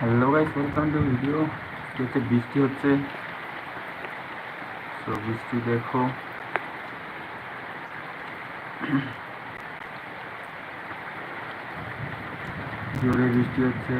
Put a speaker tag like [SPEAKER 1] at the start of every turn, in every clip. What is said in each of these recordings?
[SPEAKER 1] Hello guys welcome to video হচ্ছে বৃষ্টি হচ্ছে। তো বৃষ্টি দেখো। জোরে বৃষ্টি হচ্ছে।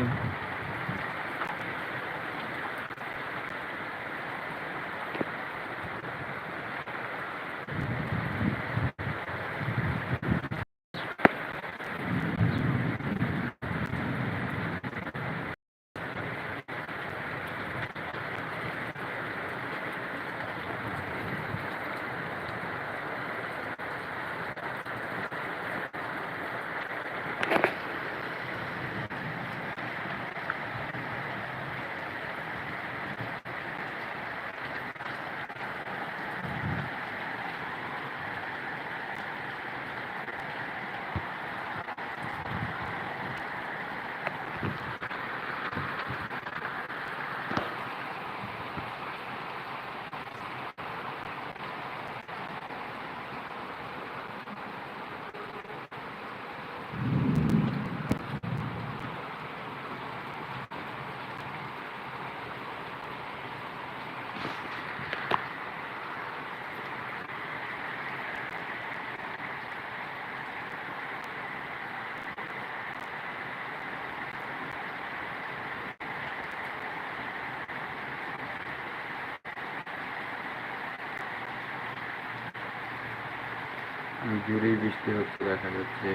[SPEAKER 1] জোরেই বৃষ্টি হচ্ছে দেখা যাচ্ছে।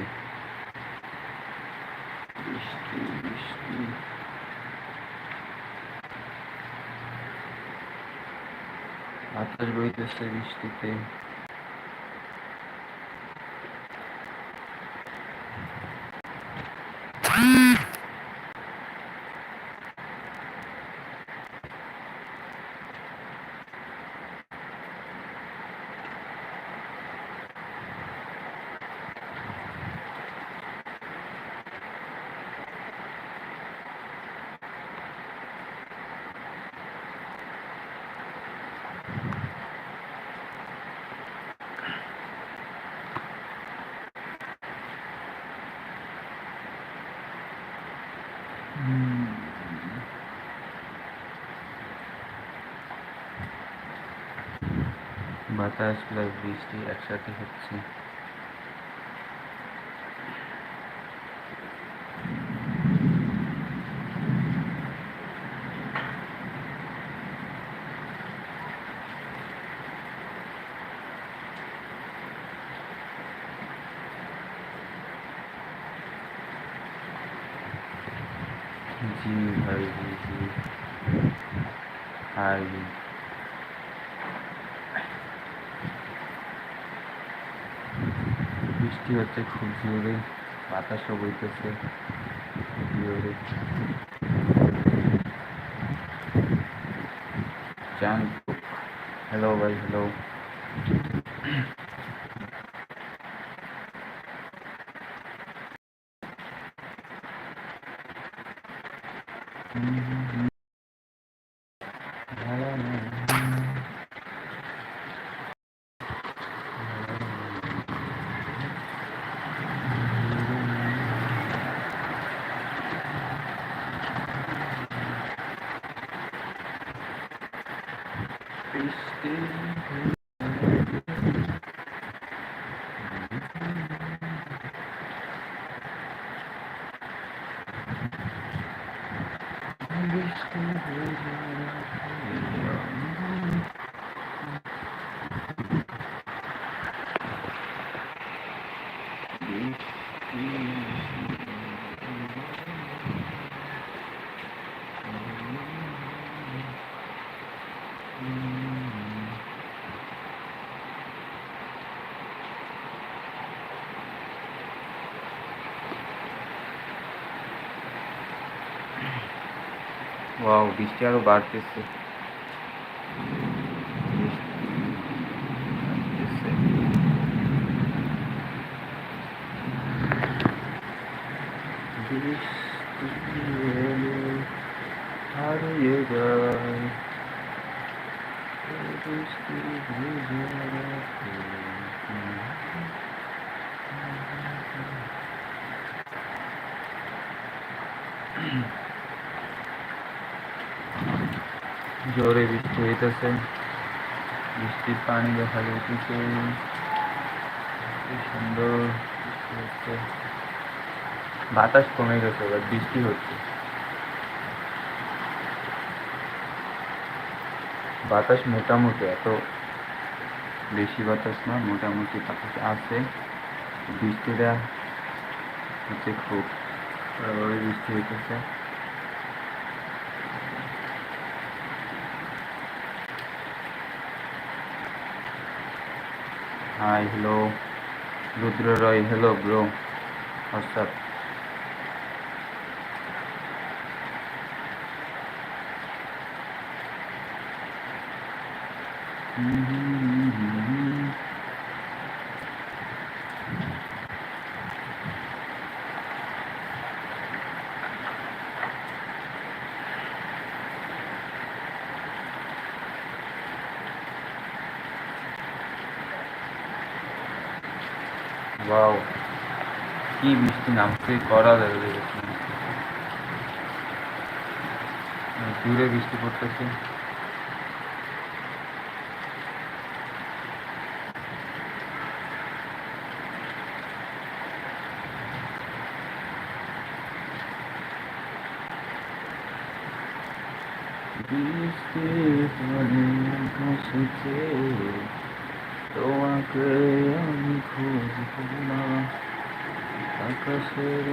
[SPEAKER 1] বৃষ্টি বৃষ্টি। বাতাস বইতেছে বৃষ্টিতে। বাতাস প্লাস বৃষ্টি একসাথে হচ্ছে জি ভাই জি জি হাই বৃষ্টি হচ্ছে খুব জোরে, বাতাসও বইতেছে জোরে। চান হ্যালো ভাই হ্যালো বৃষ্টি ওয়াও বৃষ্টি আরও বাড়তেছে। হারিয়ে যায় ভিজে রাখে। জোরে বৃষ্টি হইতেছে। বৃষ্টির পানি দেখা যাইতেছে। সুন্দর হচ্ছে। বাতাস কমে গেছে, এবার বৃষ্টি হচ্ছে। বাতাস মোটামুটি এত বেশি বাতাস না, মোটামুটি বাতাস আছে। বৃষ্টিটা হচ্ছে খুব বৃষ্টি হইতেছে। Hi hello Rudra Roy hello bro WhatsApp wow কি বৃষ্টি নামছে করা যাবে দূরে বৃষ্টি পড়তেছে। বৃষ্টি তোমাকে আমি খুঁজব না আকাশের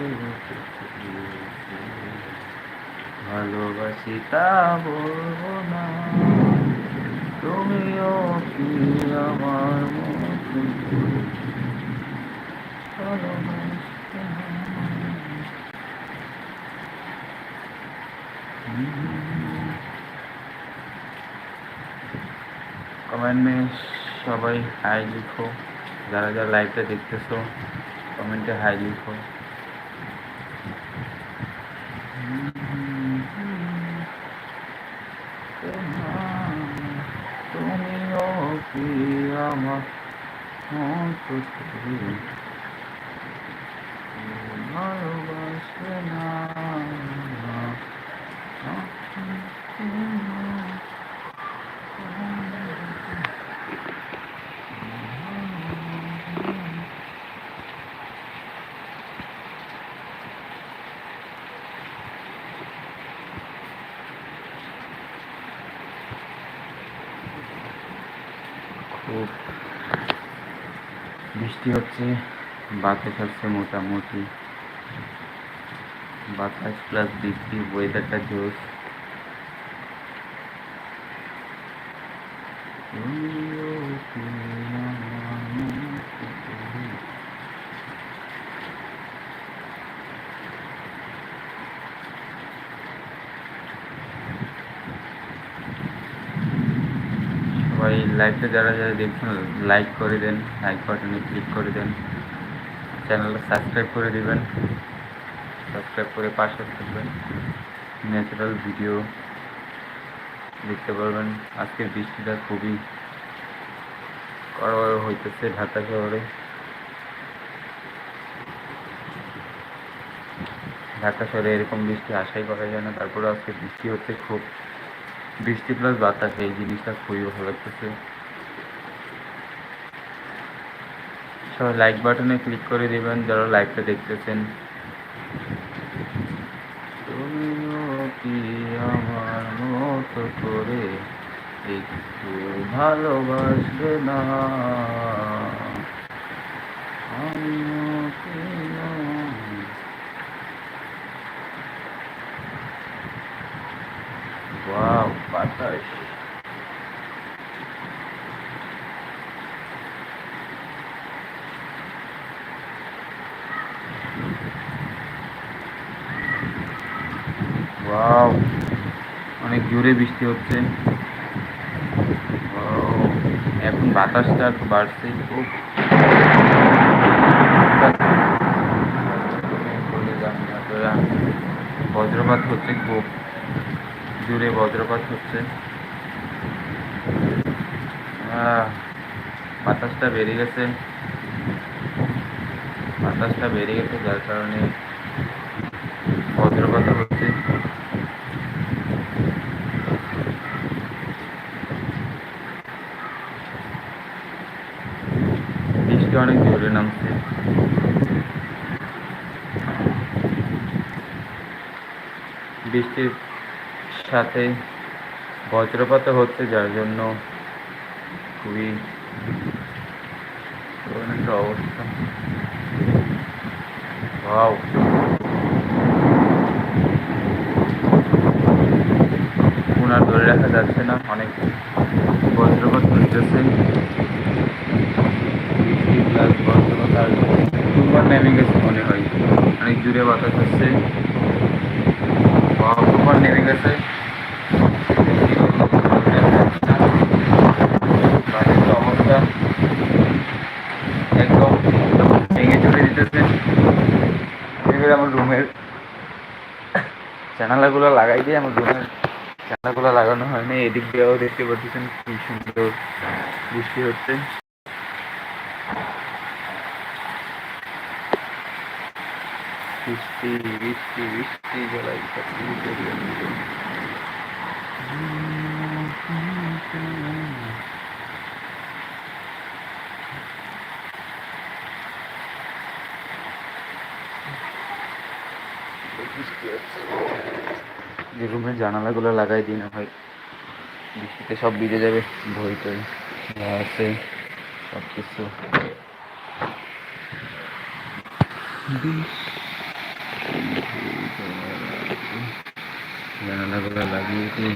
[SPEAKER 1] ভালোবাসি তা বলব না। তুমিও কি আমার মতো? ভালোবাসতে কমেন্ট সবাই হাই লিখো। যারা যারা লাইভটা দেখতেছো কমেন্টে হাই লিখো। ভালোবাসে না খুব বৃষ্টি হচ্ছে বাতাস আসছে মোটামুটি। বাতাস প্লাস বৃষ্টি ওয়েদারটা জোশ। তুমিও কি আমার মতো করে সবাই লাইভটা যারা যারা দেখছেন লাইক করে দেন লাইক বাটনে ক্লিক করে দেন। চ্যানেলটা সাবস্ক্রাইব করে দিবেন। সাবস্ক্রাইব করে পাশে থাকবেন। ন্যাচারাল ভিডিও দেখতে পারবেন। আজকের বৃষ্টিটা খুবই কড়া হইতেছে ঢাকা শহরে। ঢাকা শহরে এরকম বৃষ্টি আশাই করা যায় না। তারপরে আজকে বৃষ্টি হচ্ছে খুব। বৃষ্টি প্লাস বাতাস, এই জিনিসটা খুবই ভালো লাগতেছে। সবাই লাইক বাটনে ক্লিক করে দিবেন, যারা লাইভটা দেখতেছেন। আমার মতো করে একটু ভালোবাসবে না? আমিও কি নয়। ওয়াও অনেক জোরে বৃষ্টি হচ্ছে। এখন বাতাসটা বাড়ছে। খুব। বজ্রপাত হচ্ছে খুব। জুড়ে বজ্রপাত হচ্ছে। বাতাসটা বেরিয়ে গেছে। বাতাসটা বেরিয়ে গেছে যার কারণে বজ্রপাত হচ্ছে। বৃষ্টি অনেক জোরে নামছে। বৃষ্টির সাথে বজ্রপাতও হচ্ছে, যার জন্য খুবই একটা অবস্থা. ফোন আর ধরে রাখা যাচ্ছে না, অনেক বজ্রপাত হইতেছে। বৃষ্টি বজ্রপাত নেমে গেছে মনে হয়। অনেক জুড়ে বাতাস হচ্ছে। তুফান নেমে গেছে বাইরের তো অবস্থা একদম ভেঙে চলে দিতেছে এবারে আমার রুমের জানালাগুলো লাগাই দিয়ে আমার রুমের জানালাগুলো লাগানো হয়নি, এদিক দিয়েও দেখতে পাচ্ছেন কি সুন্দর বৃষ্টি হচ্ছে। বৃষ্টি বৃষ্টি বৃষ্টি গলায় সব কিছু চলে যাচ্ছে। বৃষ্টি হচ্ছে যে রুমের জানালাগুলো লাগাই দিই না ভাই বৃষ্টিতে সব ভিজে যাবে, বই টই আছে সব কিছু জানালাগুলো লাগিয়ে দিই।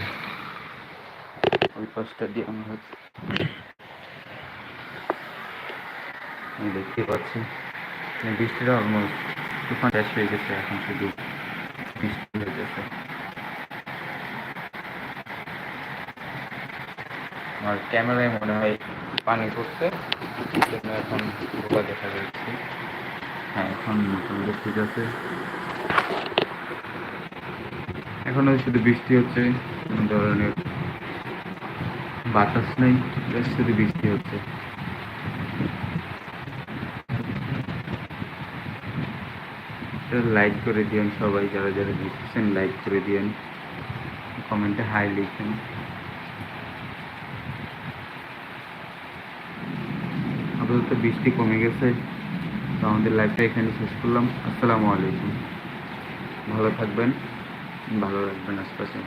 [SPEAKER 1] ওই পাশটা দিয়ে আমি হচ্ছে দেখতে পাচ্ছি। বৃষ্টিটা অলমোস্ট তুফান শেষ হয়ে গেছে, এখন শুধু বৃষ্টি হয়ে গেছে আমার ক্যামেরায় মনে হয় পানি পড়ছে এখন ধোকা দেখা যাচ্ছে। হ্যাঁ এখন মোটামুটি ঠিক আছে এখনও শুধু বৃষ্টি হচ্ছে, কোনো ধরনের বাতাস নেই শুধু বৃষ্টি হচ্ছে। লাইক করে দিয়েন সবাই, যারা যারা দেখছেন লাইক করে দিয়েন। কমেন্টে হাই লিখেন। আপাতত বৃষ্টি কমে গেছে। তো আমাদের লাইফটা এখানে শেষ করলাম। আসসালামু আলাইকুম। ভালো থাকবেন, ভালো রাখবেন আশপাশে